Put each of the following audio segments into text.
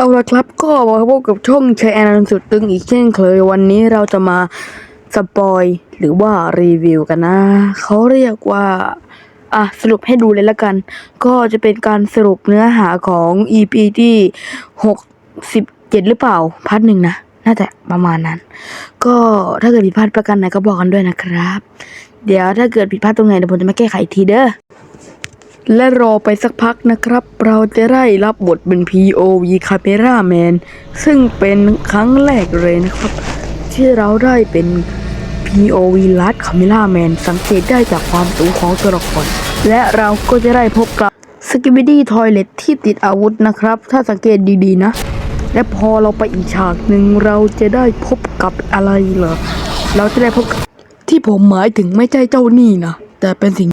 เอาละครับก็มาพบกับช่องแชร์แอนสุดตึงอีกเช่นเคยวันนี้เราจะมาสปอยหรือว่ารีวิวกันนะ เขาเรียกว่า อะ สรุปให้ดูเลยละกัน ก็จะเป็นการสรุปเนื้อหาของ EP ที่หกสิบเจ็ดหรือเปล่าพาร์ทหนึ่งนะ น่าจะประมาณนั้น ก็ถ้าเกิดผิดพลาดประกันไหนก็บอกกันด้วยนะครับ เดี๋ยวถ้าเกิดผิดพลาดตรงไหนเดี๋ยวผมจะมาแก้ไขทีเด้อ และรอไปสักพักนะครับ เราจะได้รับบทเป็น POV Camera Man ซึ่งเป็นครั้งแรกเลยนะครับ ที่เราได้เป็น POV Last Camera Man สังเกตได้จากความสูงของตัวละครและเราก็จะได้พบกับ s k i b i d y Toilet ที่ติดอาวุธนะครับ ถ้าสังเกตดีๆนะ และพอเราไปอีกฉากหนึ่งเราจะได้พบกับอะไรเหรอ เราจะได้พบที่ผมหมายถึงไม่ใช่เจ้าหนี้นะ แต่เป็นสิ่ง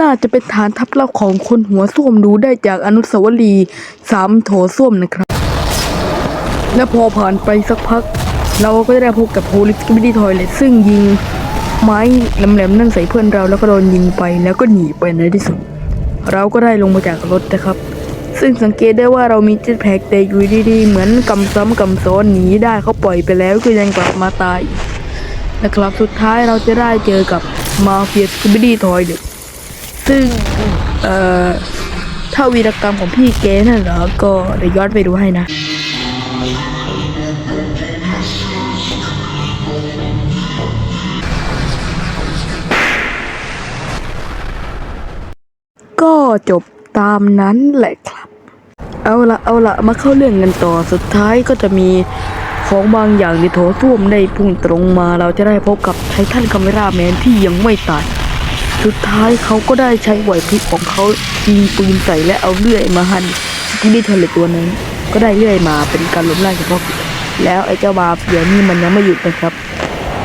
น่าจะเป็นฐานทัพเลับของคนหัวส้วมดูได้จากอนุสาวรีย์สามโถส้วมนะครับ และพอผ่านไปสักพัก เราก็จะได้พบกับโพลิสกิบิดี้ทอยเลตซึ่งยิงไม้แหลมๆนั่นใส่เพื่อนเราแล้วก็โดนยิงไปแล้วก็หนีไปในที่สุด เราก็ได้ลงมาจากรถนะครับ ซึ่งสังเกตได้ว่าเรามีเจ็ตแพ็กแต่อยู่ดีๆเหมือนกำซ้ำกำซ้อนหนีได้เขาปล่อยไปแล้วก็ยังกลับมาตายนะครับสุดท้ายเราจะได้เจอกับมาเฟียสกิบิดี้ทอยเลต ซึ่งเอ่อถ้าวีรกรรมของพี่เกนั่นเหรอก็เดี๋ยวย้อนไปดูให้นะก็จบตามนั้นแหละครับ เอาละเอาละมาเข้าเรื่องกันต่อสุดท้ายก็จะมีของบางอย่างในโถส้วมได้พุ่งตรงมาเราจะได้พบกับไททันคาเมราแมนที่ยังไม่ตาย สุดท้ายเขาก็ได้ใช้ไหวพริบของเขายิงปืนใส่และเอาเลื่อยมาหั่นสกิลลี่เทเลตตัวนั้น ก็ได้เลื่อยมาเป็นการล้มล้างเฉพาะแล้วไอ้เจ้าบาเฟียนี่มันยังไม่หยุดนะครับ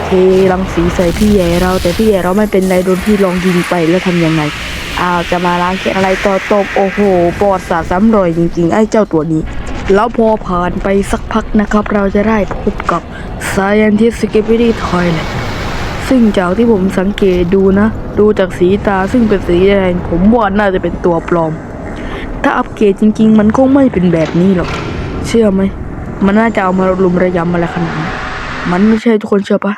เทรังสีใส่พี่ใหญ่เรา แต่พี่ใหญ่เราไม่เป็นไรโดนพี่ลองยิงไปแล้วทำยังไงอ้าวจะมาล้างแค้นอะไรต่อตบโอ้โหปอดสาดซ้ำรอยจริงๆ ไอ้เจ้าตัวนี้ แล้วพอผ่านไปสักพักนะครับ เราจะได้พบกับ Scientist Security Toilet ซึ่งจากที่ผมสังเกตดูนะ ดูจากสีตาซึ่งเป็นสีแดงผมว่าน่าจะเป็นตัวปลอม ถ้าอัปเกรดจริง ๆ มันคงไม่เป็นแบบนี้หรอก เชื่อไหม มันน่าจะเอามารุมระยำอะไรขนาดนั้นมันไม่ใช่ทุกคนเชื่อปะ